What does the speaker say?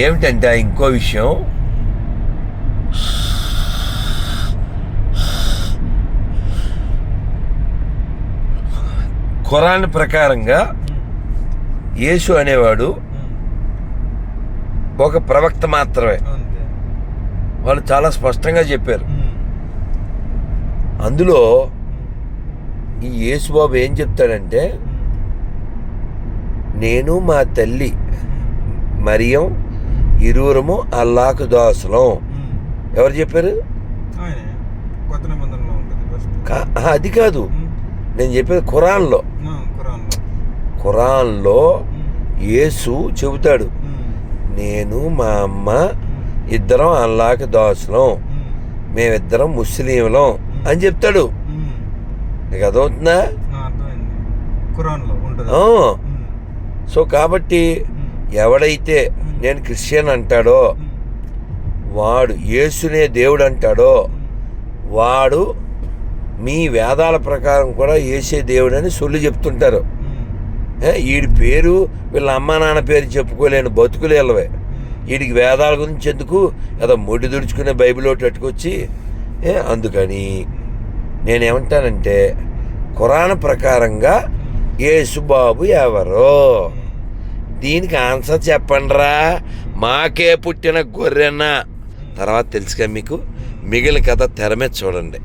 ఏమిటంటే ఆ ఇంకో విషయం. ఖురాన్ ప్రకారంగా యేసు అనేవాడు ఒక ప్రవక్త మాత్రమే. వాళ్ళు చాలా స్పష్టంగా చెప్పారు. అందులో ఈ యేసుబాబు ఏం చెప్తాడంటే నేను మా తల్లి మరియం ఇరువురము అల్లాకు దాసులం. ఎవరు చెప్పారు? అది కాదు. నేను చెప్పేది ఖురాన్లో. ఖురాన్లో. యేసు చెబుతాడు. నేను మా అమ్మ ఇద్దరం అల్లాకి దాసులం. మేమిద్దరం ముస్లింలం అని చెప్తాడు. నీకు అర్థమవుతుందా. సో కాబట్టి. ఎవడైతే నేను క్రిస్టియన్ అంటాడో. వాడు యేసునే దేవుడు అంటాడో. వాడు మీ వేదాల ప్రకారం కూడా యేసే దేవుడు అని సొల్లు చెప్తుంటారు వీడి పేరు వీళ్ళ అమ్మా నాన్న పేరు చెప్పుకోలేని బతుకులు వీళ్ళవే. వీడికి వేదాల గురించి ఎందుకు ఏదో మొడి దుడుచుకునే బైబిల్ ఒకటి పట్టుకొచ్చి అందుకని నేనేమంటానంటే ఖురాన్ ప్రకారంగా యేసుబాబు ఎవరో దీనికి ఆన్సర్ చెప్పండిరా. మాకే పుట్టిన గొర్రెన్న. తర్వాత తెలుసుగా మీకు. మిగిలిన కథ తెర మీద చూడండి.